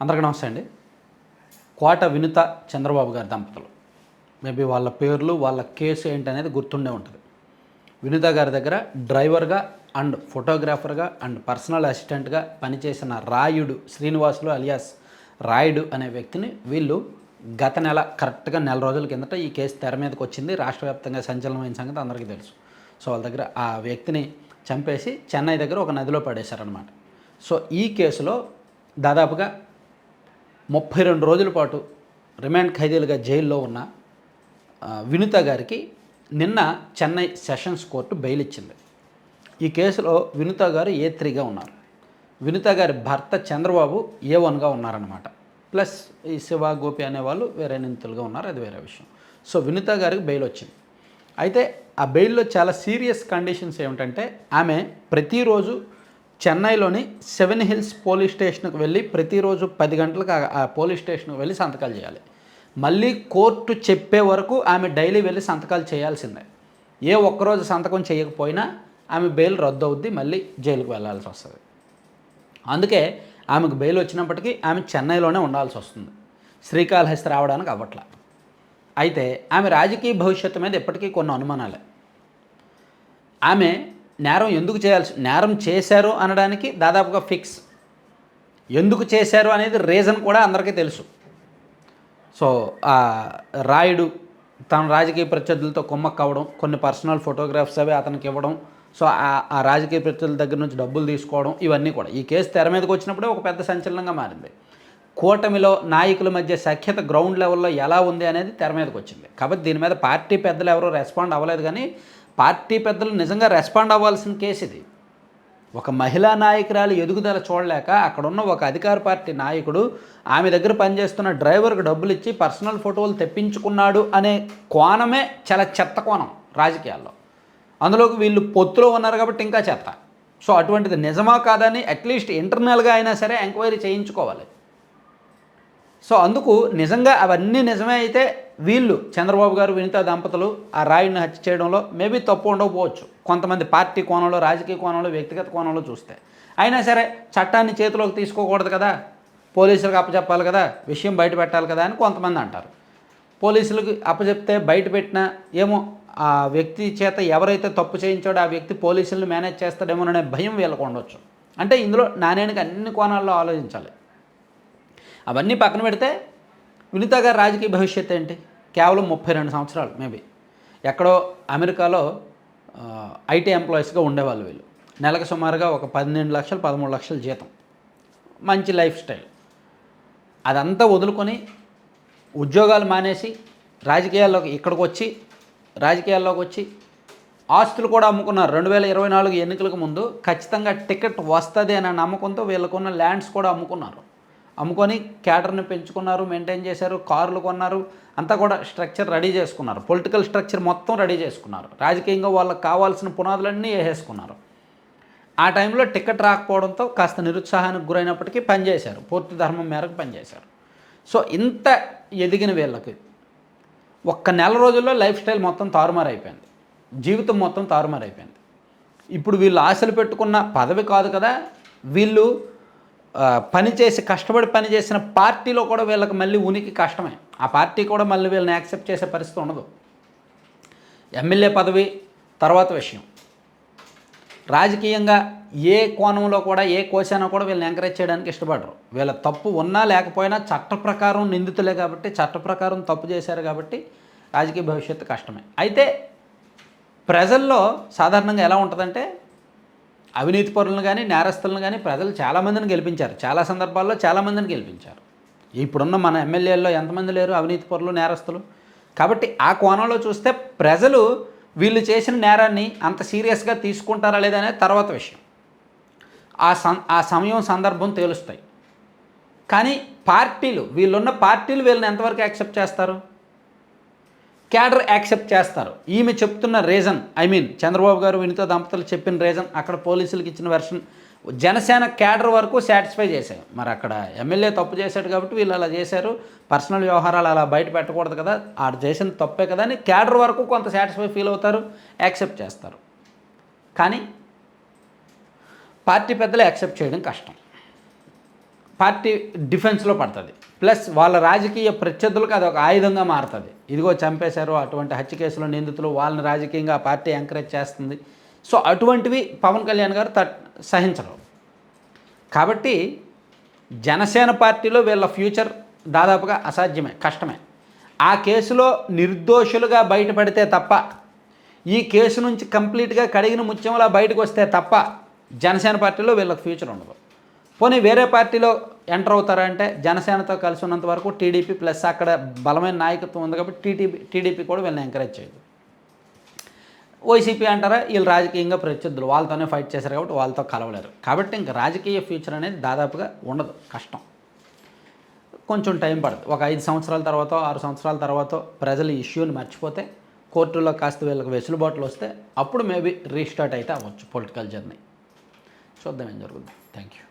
అందరికీ నమస్తే అండి. కోట వినుత చంద్రబాబు గారి దంపతులు. మేబీ వాళ్ళ పేర్లు వాళ్ళ కేసు ఏంటి అనేది గుర్తుండే ఉంటుంది. వినుత గారి దగ్గర డ్రైవర్గా అండ్ ఫోటోగ్రాఫర్గా అండ్ పర్సనల్ అసిస్టెంట్గా పనిచేసిన రాయుడు శ్రీనివాసులు అలియాస్ రాయుడు అనే వ్యక్తిని వీళ్ళు గత నెల కరెక్ట్గా నెల రోజుల కిందట ఈ కేసు తెర మీదకి వచ్చింది. రాష్ట్ర వ్యాప్తంగా సంచలనమైన సంగతి అందరికీ తెలుసు. సో వాళ్ళ దగ్గర ఆ వ్యక్తిని చంపేసి చెన్నై దగ్గర ఒక నదిలో పడేశారనమాట సో ఈ కేసులో దాదాపుగా ముప్పై రెండు రోజుల పాటు రిమాండ్ ఖైదీలుగా జైల్లో ఉన్న వినుత గారికి నిన్న చెన్నై సెషన్స్ కోర్టు బెయిల్ ఇచ్చింది. ఈ కేసులో వినుత గారు ఏ త్రీగా ఉన్నారు. వినుత గారి భర్త చంద్రబాబు ఏ వన్గా ఉన్నారనమాట ప్లస్ ఈ శివ గోపి అనేవాళ్ళు వేరే నిందితులుగా ఉన్నారు అది వేరే విషయం. సో వినుత గారికి బెయిల్ వచ్చింది. అయితే ఆ బెయిల్లో చాలా సీరియస్ కండిషన్స్ ఏమిటంటే ఆమె ప్రతిరోజు చెన్నైలోని సెవెన్ హిల్స్ పోలీస్ స్టేషన్కి వెళ్ళి ప్రతిరోజు పది గంటలకు ఆ- ఆ పోలీస్ స్టేషన్కి వెళ్ళి సంతకాలు చేయాలి. మళ్ళీ కోర్టు చెప్పే వరకు ఆమె డైలీ వెళ్ళి సంతకాలు చేయాల్సిందే. ఏ ఒక్కరోజు సంతకం చేయకపోయినా ఆమె బెయిల్ రద్దు అవుద్ది మళ్ళీ జైలుకు వెళ్ళాల్సి వస్తుంది. అందుకే ఆమెకు బెయిల్ వచ్చినప్పటికీ ఆమె చెన్నైలోనే ఉండాల్సి వస్తుంది. శ్రీకాళహస్తి రావడానికి అవ్వట్ల. అయితే ఆమె రాజకీయ భవిష్యత్తు మీద ఇప్పటికీ కొన్ని అనుమానాలే. ఆమె నేరం ఎందుకు చేయాల్సి నేరం చేశారు అనడానికి దాదాపుగా ఫిక్స్. ఎందుకు చేశారు అనేది రీజన్ కూడా అందరికీ తెలుసు. సో ఆ రాయుడు తన రాజకీయ ప్రత్యర్థులతో కుమ్మక్క అవ్వడం కొన్ని పర్సనల్ ఫోటోగ్రాఫ్స్ అవి అతనికి ఇవ్వడం సో ఆ- ఆ రాజకీయ ప్రత్యర్థుల దగ్గర నుంచి డబ్బులు తీసుకోవడం ఇవన్నీ కూడా. ఈ కేసు తెర మీదకి వచ్చినప్పుడే ఒక పెద్ద సంచలనంగా మారింది. కూటమిలో నాయకుల మధ్య సఖ్యత గ్రౌండ్ లెవెల్లో ఎలా ఉంది అనేది తెర మీదకి వచ్చింది. కాబట్టి దీని మీద పార్టీ పెద్దలు ఎవరో రెస్పాండ్ అవ్వలేదు కానీ పార్టీ పెద్దలు నిజంగా రెస్పాండ్ అవ్వాల్సిన కేసు ఇది. ఒక మహిళా నాయకురాలు ఎదుగుదల చూడలేక అక్కడున్న ఒక అధికార పార్టీ నాయకుడు ఆమె దగ్గర పనిచేస్తున్న డ్రైవర్కి డబ్బులు ఇచ్చి పర్సనల్ ఫోటోలు తెప్పించుకున్నాడు అనే కోణమే చాలా చెత్త కోణం రాజకీయాల్లో. అందులోకి వీళ్ళు పొత్తులో ఉన్నారు కాబట్టి ఇంకా చెత్త. సో అటువంటిది నిజమా కాదని అట్లీస్ట్ ఇంటర్నల్గా అయినా సరే ఎంక్వైరీ చేయించుకోవాలి. సో అందుకు నిజంగా అవన్నీ నిజమే అయితే వీళ్ళు చంద్రబాబు గారు వినిత దంపతులు ఆ రాయుడిని హత్య చేయడంలో మేబీ తప్పు ఉండకపోవచ్చు. కొంతమంది పార్టీ కోణంలో రాజకీయ కోణంలో వ్యక్తిగత కోణంలో చూస్తే. అయినా సరే చట్టాన్ని చేతిలోకి తీసుకోకూడదు కదా. పోలీసులకు అప్పచెప్పాలి కదా. విషయం బయట పెట్టాలి కదా అని కొంతమంది అంటారు. పోలీసులకు అప్పచెప్తే బయట పెట్టినా ఏమో ఆ వ్యక్తి చేత ఎవరైతే తప్పు చేయించాడో ఆ వ్యక్తి పోలీసులను మేనేజ్ చేస్తాడేమోననే భయం వీళ్ళకు ఉండొచ్చు. అంటే ఇందులో నాణ్యానికి అన్ని కోణాల్లో ఆలోచించాలి. అవన్నీ పక్కన పెడితే వినిత గారి రాజకీయ భవిష్యత్ ఏంటి? కేవలం ముప్పై రెండు సంవత్సరాలు మేబీ. ఎక్కడో అమెరికాలో ఐటీ ఎంప్లాయీస్గా ఉండేవాళ్ళు వీళ్ళు. నెలకు సుమారుగా ఒక పన్నెండు లక్షలు పదమూడు లక్షల జీతం. మంచి లైఫ్ స్టైల్. అదంతా వదులుకొని ఉద్యోగాలు మానేసి రాజకీయాల్లోకి ఇక్కడికి వచ్చి రాజకీయాల్లోకి వచ్చి ఆస్తులు కూడా అమ్ముకున్నారు. రెండు వేల ఇరవై నాలుగు ఎన్నికలకు ముందు ఖచ్చితంగా టికెట్ వస్తుంది అనే నమ్మకంతో వీళ్ళకున్న ల్యాండ్స్ కూడా అమ్ముకున్నారు. అమ్ముకొని క్యాడర్ని పెంచుకున్నారు మెయింటైన్ చేశారు కార్లు కొన్నారు అంతా కూడా స్ట్రక్చర్ రెడీ చేసుకున్నారు. పొలిటికల్ స్ట్రక్చర్ మొత్తం రెడీ చేసుకున్నారు. రాజకీయంగా వాళ్ళకి కావాల్సిన పునాదులన్నీ వేసేసుకున్నారు. ఆ టైంలో టికెట్ రాకపోవడంతో కాస్త నిరుత్సాహానికి గురైనప్పటికీ పనిచేశారు. పూర్తి ధర్మం మేరకు పనిచేశారు. సో ఇంత ఎదిగిన వీళ్ళకి ఒక్క నెల రోజుల్లో లైఫ్ స్టైల్ మొత్తం తారుమారైపోయింది. జీవితం మొత్తం తారుమారైపోయింది. ఇప్పుడు వీళ్ళు ఆశలు పెట్టుకున్న పదవి కాదు కదా. వీళ్ళు పనిచేసి పని కష్టపడి పని చేసిన పార్టీలో కూడా వీళ్ళకి మళ్ళీ ఉనికి కష్టమే. ఆ పార్టీ కూడా మళ్ళీ వీళ్ళని యాక్సెప్ట్ చేసే పరిస్థితి ఉండదు. ఎమ్మెల్యే పదవి తర్వాత విషయం. రాజకీయంగా ఏ కోణంలో కూడా ఏ కోశాన కూడా వీళ్ళని ఎంకరేజ్ చేయడానికి ఇష్టపడరు. వీళ్ళ తప్పు ఉన్నా లేకపోయినా చట్ట ప్రకారం నిందితులే కాబట్టి చట్ట ప్రకారం తప్పు చేశారు కాబట్టి రాజకీయ భవిష్యత్తు కష్టమే. అయితే ప్రజల్లో సాధారణంగా ఎలా ఉంటుందంటే అవినీతి పరులను కానీ నేరస్తులను కానీ ప్రజలు చాలామందిని గెలిపించారు. చాలా సందర్భాల్లో చాలామందిని గెలిపించారు. ఇప్పుడున్న మన ఎమ్మెల్యేల్లో ఎంతమంది లేరు? అవినీతి పరులు నేరస్తులు? కాబట్టి ఆ కోణంలో చూస్తే ప్రజలు వీళ్ళు చేసిన నేరాన్ని అంత సీరియస్గా తీసుకుంటారా లేదా అనేది తర్వాత విషయం. ఆ సం ఆ సమయం సందర్భం తేలుస్తాయి. కానీ పార్టీలు వీళ్ళున్న పార్టీలు వీళ్ళని ఎంతవరకు యాక్సెప్ట్ చేస్తారు? క్యాడర్ యాక్సెప్ట్ చేస్తారు. ఈమె చెప్తున్న రీజన్ ఐ మీన్ చంద్రబాబు గారు వినితో దంపతులు చెప్పిన రీజన్ అక్కడ పోలీసులకు ఇచ్చిన వెర్షన్ జనసేన క్యాడర్ వరకు సాటిస్ఫై చేశారు. మరి అక్కడ ఎమ్మెల్యే తప్పు చేశాడు కాబట్టి వీళ్ళు అలా చేశారు. పర్సనల్ వ్యవహారాలు అలా బయట పెట్టకూడదు కదా. ఆడు చేసిన తప్పే కదా అని క్యాడర్ వరకు కొంత సాటిస్ఫై ఫీల్ అవుతారు యాక్సెప్ట్ చేస్తారు. కానీ పార్టీ పెద్దలు యాక్సెప్ట్ చేయడం కష్టం. పార్టీ డిఫెన్స్లో పడుతుంది. ప్లస్ వాళ్ళ రాజకీయ ప్రత్యర్థులకు అది ఒక ఆయుధంగా మారుతుంది. ఇదిగో చంపేశారు అటువంటి హత్య కేసులో నిందితులు వాళ్ళని రాజకీయంగా పార్టీ ఎంకరేజ్ చేస్తుంది. సో అటువంటివి పవన్ కళ్యాణ్ గారు త సహించరు. కాబట్టి జనసేన పార్టీలో వీళ్ళ ఫ్యూచర్ దాదాపుగా అసాధ్యమే కష్టమే. ఆ కేసులో నిర్దోషులుగా బయటపడితే తప్ప ఈ కేసు నుంచి కంప్లీట్గా కడిగిన ముత్యంలా బయటకు వస్తే తప్ప జనసేన పార్టీలో వీళ్ళకి ఫ్యూచర్ ఉండదు. పోనీ వేరే పార్టీలో ఎంటర్ అవుతారంటే జనసేనతో కలిసి ఉన్నంత వరకు టీడీపీ ప్లస్ అక్కడ బలమైన నాయకత్వం ఉంది కాబట్టి టీడీపీ టీడీపీ కూడా వీళ్ళని ఎంకరేజ్ చేయదు. వైసీపీ అంటారా? వీళ్ళు రాజకీయంగా ప్రత్యర్థులు. వాళ్ళతోనే ఫైట్ చేశారు కాబట్టి వాళ్ళతో కలవలేరు. కాబట్టి ఇంకా రాజకీయ ఫ్యూచర్ అనేది దాదాపుగా ఉండదు. కష్టం. కొంచెం టైం పడుతుంది. ఒక ఐదు సంవత్సరాల తర్వాత ఆరు సంవత్సరాల తర్వాత ప్రజలు ఇష్యూని మర్చిపోతే కోర్టులో కాస్త వీళ్ళకి వెసులుబాట్లు వస్తే అప్పుడు మేబీ రీస్టార్ట్ అయితే అవ్వచ్చు పొలిటికల్ జర్నీ చూద్దాం ఏం జరుగుతుంది థ్యాంక్ యూ